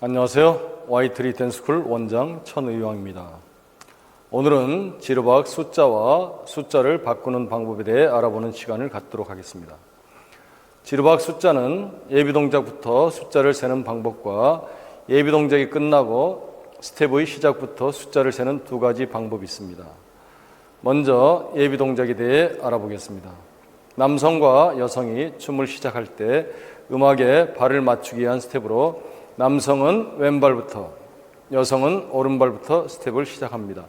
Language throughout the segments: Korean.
안녕하세요. 와이트리 댄스쿨 원장 천의왕입니다. 오늘은 지르박 숫자와 숫자를 바꾸는 방법에 대해 알아보는 시간을 갖도록 하겠습니다. 지르박 숫자는 예비 동작부터 숫자를 세는 방법과 예비 동작이 끝나고 스텝의 시작부터 숫자를 세는 두 가지 방법이 있습니다. 먼저 예비 동작에 대해 알아보겠습니다. 남성과 여성이 춤을 시작할 때 음악에 발을 맞추기 위한 스텝으로 남성은 왼발부터 여성은 오른발부터 스텝을 시작합니다.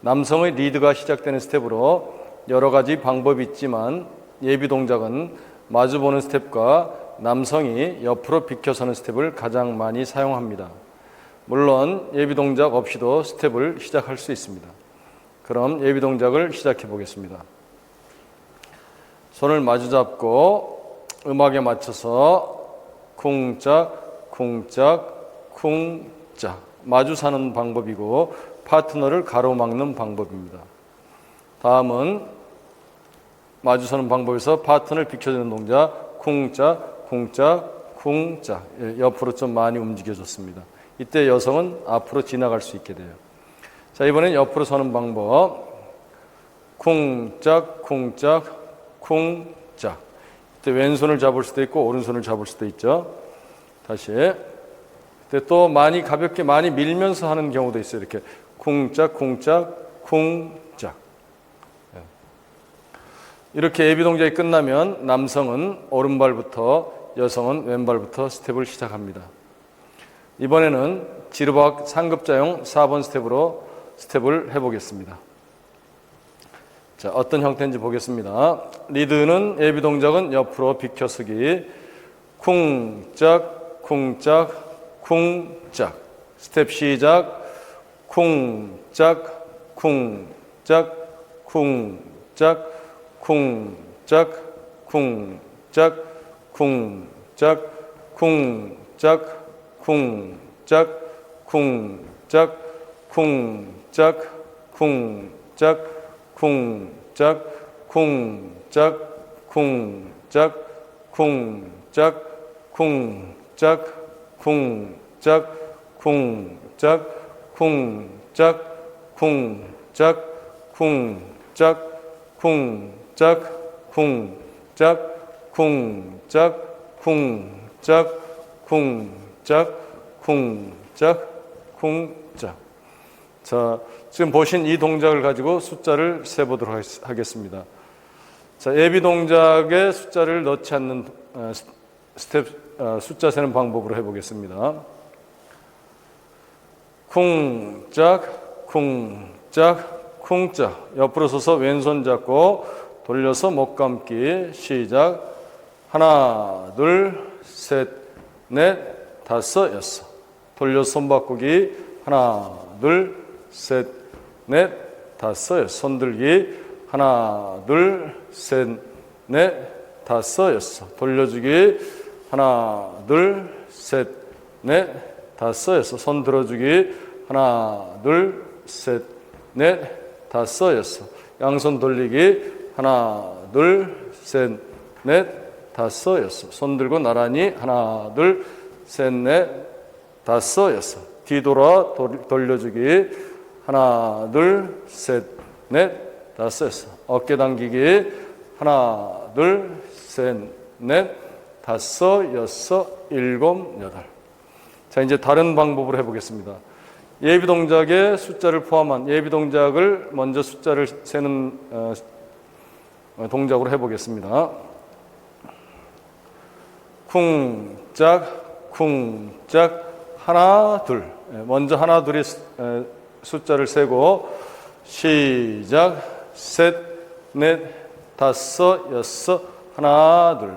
남성의 리드가 시작되는 스텝으로 여러 가지 방법이 있지만 예비 동작은 마주보는 스텝과 남성이 옆으로 비켜서는 스텝을 가장 많이 사용합니다. 물론 예비 동작 없이도 스텝을 시작할 수 있습니다. 그럼 예비 동작을 시작해 보겠습니다. 손을 마주 잡고 음악에 맞춰서 쿵짝, 쿵짝, 쿵짝 마주 사는 방법이고 파트너를 가로막는 방법입니다. 다음은 마주 서는 방법에서 파트너를 비켜주는 동작 쿵짝, 쿵짝, 쿵짝 예, 옆으로 좀 많이 움직여줬습니다. 이때 여성은 앞으로 지나갈 수 있게 돼요. 자 이번엔 옆으로 서는 방법 쿵짝, 쿵짝, 쿵짝. 이때 왼손을 잡을 수도 있고 오른손을 잡을 수도 있죠. 다시. 이때 또 많이 가볍게 많이 밀면서 하는 경우도 있어요. 이렇게 쿵짝, 쿵짝, 쿵짝. 예. 이렇게 예비 동작이 끝나면 남성은 오른발부터 여성은 왼발부터 스텝을 시작합니다. 이번에는 지르박 상급자용 4번 스텝으로 스텝을 해보겠습니다. 자, 어떤 형태인지 보겠습니다. 리드는 예비 동작은 옆으로 비켜서기, 쿵짝, 쿵짝, 쿵짝. 스텝 시작, 쿵짝, 쿵짝, 쿵짝, 쿵짝, 쿵짝, 쿵짝, 쿵짝, 쿵짝, 쿵짝, 쿵짝, 쿵짝, 쿵짝 쿵짝 쿵짝 쿵짝 쿵짝 쿵짝 쿵짝 쿵짝 쿵짝 쿵짝 쿵짝 쿵짝 쿵짝 쿵짝 쿵짝 쿵짝 쿵짝 자 지금 보신 이 동작을 가지고 숫자를 세보도록 하겠습니다. 자, 예비 동작에 숫자를 넣지 않는 어, 스텝 어, 숫자 세는 방법으로 해보겠습니다. 쿵짝, 쿵짝, 쿵짝. 옆으로 서서 왼손 잡고 돌려서 목 감기. 시작. 하나, 둘, 셋, 넷, 다섯, 여섯. 돌려서 손 바꾸기. 하나, 둘, 셋, 넷, 다섯, 손 들기. 하나, 둘, 셋, 넷, 다섯, 여섯. 돌려주기. 하나, 둘, 셋, 넷, 다섯, 여섯. 손 들어주기. 하나, 둘, 셋, 넷, 다섯, 여섯. 양손 돌리기. 하나, 둘, 셋, 넷, 다섯, 여섯. 손 들고 나란히. 하나, 둘, 셋, 넷, 다섯, 여섯. 뒤돌아 돌려주기. 하나, 둘, 셋, 넷, 다섯, 어깨 당기기. 하나, 둘, 셋, 넷, 다섯, 여섯, 일곱, 여덟. 자, 이제 다른 방법으로 해보겠습니다. 예비 동작에 숫자를 포함한 예비 동작을 먼저 숫자를 세는 어, 동작으로 해보겠습니다. 쿵짝, 쿵짝, 하나, 둘. 예, 먼저 하나, 둘이 숫자를 세고 시작 셋, 넷, 다섯, 여섯, 하나, 둘,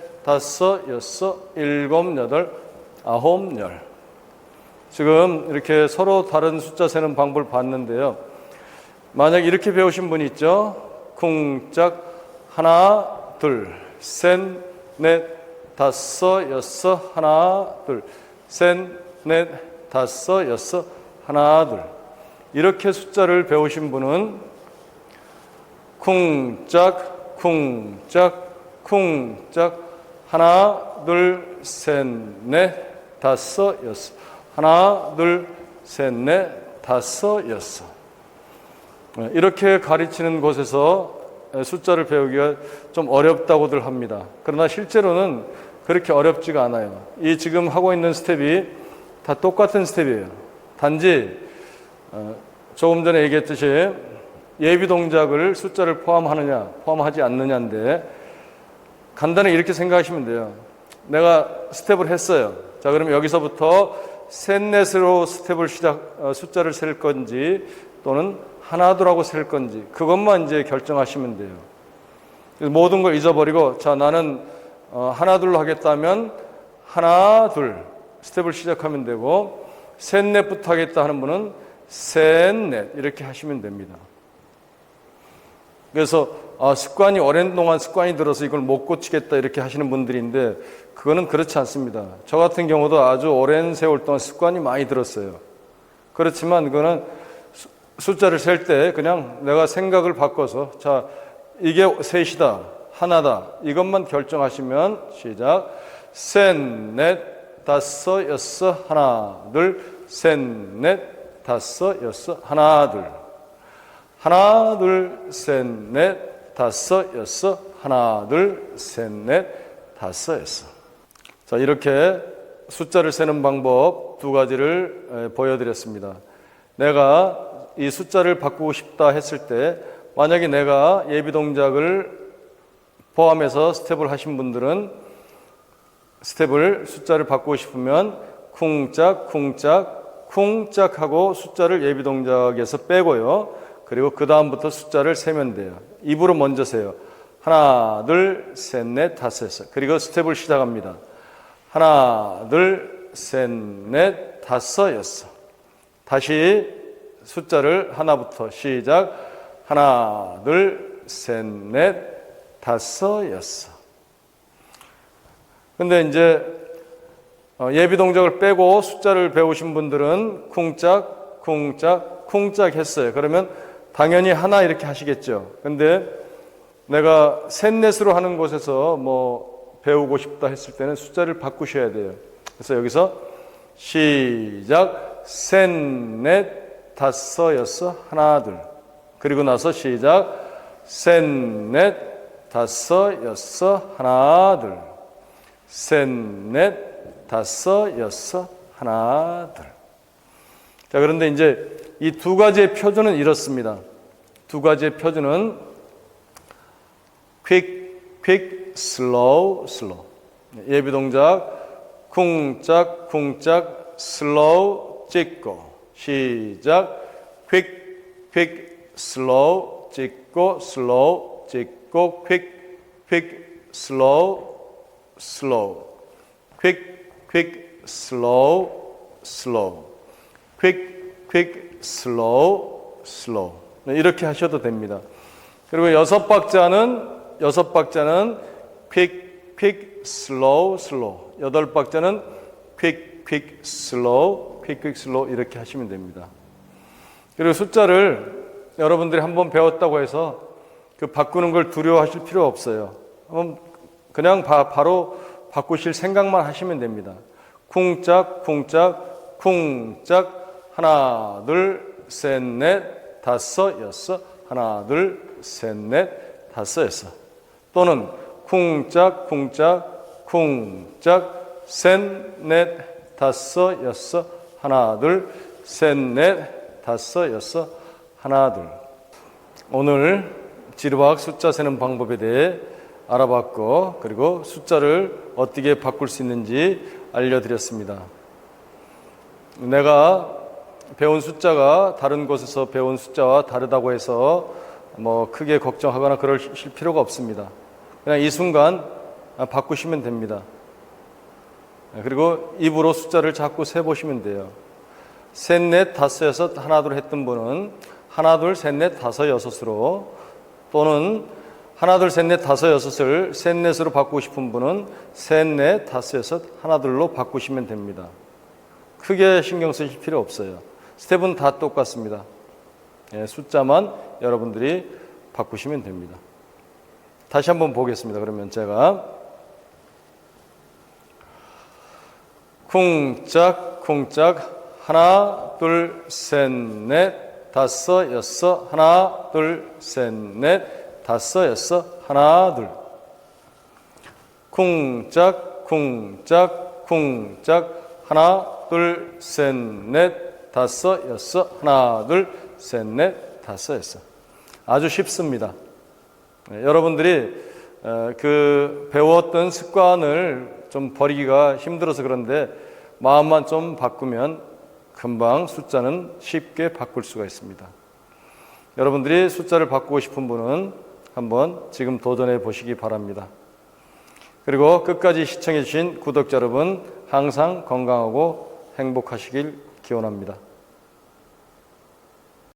다섯, 여섯, 일곱, 여덟, 아홉, 열. 지금 이렇게 서로 다른 숫자 세는 방법을 봤는데요. 만약 이렇게 배우신 분이 있죠? 쿵짝 하나, 둘, 셋, 넷, 다섯, 여섯, 하나, 둘, 셋, 넷, 다섯, 여섯, 하나, 둘. 이렇게 숫자를 배우신 분은 쿵짝, 쿵짝, 쿵짝, 하나, 둘, 셋, 넷, 다섯, 여섯. 하나, 둘, 셋, 넷, 다섯, 여섯. 네, 이렇게 가르치는 곳에서 숫자를 배우기가 좀 어렵다고들 합니다. 그러나 실제로는 그렇게 어렵지가 않아요. 이 지금 하고 있는 스텝이 다 똑같은 스텝이에요. 단지 어, 조금 전에 얘기했듯이 예비 동작을 숫자를 포함하느냐, 포함하지 않느냐인데 간단히 이렇게 생각하시면 돼요. 내가 스텝을 했어요. 자, 그러면 여기서부터 셋넷으로 스텝을 시작, 어, 숫자를 셀 건지 또는 하나둘하고 셀 건지 그것만 이제 결정하시면 돼요. 모든 걸 잊어버리고 자 나는 어, 하나둘로 하겠다면 하나 둘 스텝을 시작하면 되고 셋넷부터 하겠다 하는 분은 셋넷 이렇게 하시면 됩니다. 그래서 아, 습관이 오랜 동안 습관이 들어서 이걸 못 고치겠다 이렇게 하시는 분들인데 그거는 그렇지 않습니다. 저 같은 경우도 아주 오랜 세월 동안 습관이 많이 들었어요. 그렇지만 그거는 수- 숫자를 셀 때 그냥 내가 생각을 바꿔서 자 이게 셋이다 하나다 이것만 결정하시면 시작 셋넷 다섯 여섯 하나 둘셋넷 다섯 여섯 하나 둘 하나, 둘, 셋, 넷, 다섯, 여섯. 하나, 둘, 셋, 넷, 다섯, 여섯. 자, 이렇게 숫자를 세는 방법 두 가지를 에, 보여드렸습니다. 내가 이 숫자를 바꾸고 싶다 했을 때, 만약에 내가 예비 동작을 포함해서 스텝을 하신 분들은 스텝을 숫자를 바꾸고 싶으면 쿵짝, 쿵짝, 쿵짝 하고 숫자를 예비 동작에서 빼고요. 그리고 그 다음부터 숫자를 세면 돼요. 입으로 먼저 세요. 하나, 둘, 셋, 넷, 다섯. 그리고 스텝을 시작합니다. 하나, 둘, 셋, 넷, 다섯, 여섯. 다시 숫자를 하나부터 시작. 하나, 둘, 셋, 넷, 다섯, 여섯. 근데 이제 어, 예비 동작을 빼고 숫자를 배우신 분들은 쿵짝, 쿵짝, 쿵짝 했어요. 그러면 당연히 하나 이렇게 하시겠죠. 근데 내가 셋넷으로 하는 곳에서 뭐 배우고 싶다 했을 때는 숫자를 바꾸셔야 돼요. 그래서 여기서 시작. 셋넷 다섯 여섯 하나 둘. 그리고 나서 시작. 셋넷 다섯 여섯 하나 둘. 셋넷 다섯 여섯 하나 둘. 자, 그런데 이제 이 두 가지의 표준은 이렇습니다. 두 가지의 표준은 quick, quick, slow, slow. 예비 동작 쿵짝, 쿵짝, slow 찍고 시작 quick, quick, slow 찍고 slow 찍고 quick, quick, slow, slow. quick, quick, slow, slow. quick, quick, slow, slow. 네, 이렇게 하셔도 됩니다. 그리고 여섯 박자는 여섯 박자는 quick, quick, slow, slow. 여덟 박자는 quick, quick, slow, quick, quick, slow 이렇게 하시면 됩니다. 그리고 숫자를 여러분들이 한번 배웠다고 해서 그 바꾸는 걸 두려워하실 필요 없어요. 그냥 바, 바로 바꾸실 생각만 하시면 됩니다. 쿵짝, 쿵짝, 쿵짝, 하나, 둘, 셋, 넷, 다섯, 여섯, 하나, 둘, 셋, 넷, 다섯, 여섯. 또는 쿵짝, 쿵짝, 쿵짝, 셋, 넷, 다섯, 여섯, 하나, 둘, 셋, 넷, 다섯, 여섯, 하나, 둘. 오늘 지르박 숫자 세는 방법에 대해 알아봤고 그리고 숫자를 어떻게 바꿀 수 있는지 알려드렸습니다. 내가 배운 숫자가 다른 곳에서 배운 숫자와 다르다고 해서 뭐 크게 걱정하거나 그러실 필요가 없습니다. 그냥 이 순간 바꾸시면 됩니다. 그리고 입으로 숫자를 자꾸 세 보시면 돼요. 셋, 넷, 다섯, 여섯, 하나, 둘 했던 분은 하나, 둘, 셋, 넷, 다섯, 여섯으로 또는 하나, 둘, 셋, 넷, 다섯, 여섯을 셋, 넷으로 바꾸고 싶은 분은 셋, 넷, 다섯, 여섯, 하나, 둘로 바꾸시면 됩니다. 크게 신경 쓰실 필요 없어요. 스텝은 다 똑같습니다. 예, 숫자만 여러분들이 바꾸시면 됩니다. 다시 한번 보겠습니다. 그러면 제가 쿵짝 쿵짝 하나 둘 셋 넷 다섯 여섯 하나 둘 셋 넷 다섯 여섯 하나 둘 쿵짝 쿵짝 쿵짝 하나 둘 셋 넷 다섯 여섯 하나 둘 셋 넷 다섯 여섯 아주 쉽습니다. 네, 여러분들이 어, 그 배웠던 습관을 좀 버리기가 힘들어서 그런데 마음만 좀 바꾸면 금방 숫자는 쉽게 바꿀 수가 있습니다. 여러분들이 숫자를 바꾸고 싶은 분은 한번 지금 도전해 보시기 바랍니다. 그리고 끝까지 시청해 주신 구독자 여러분 항상 건강하고 행복하시길 기원합니다.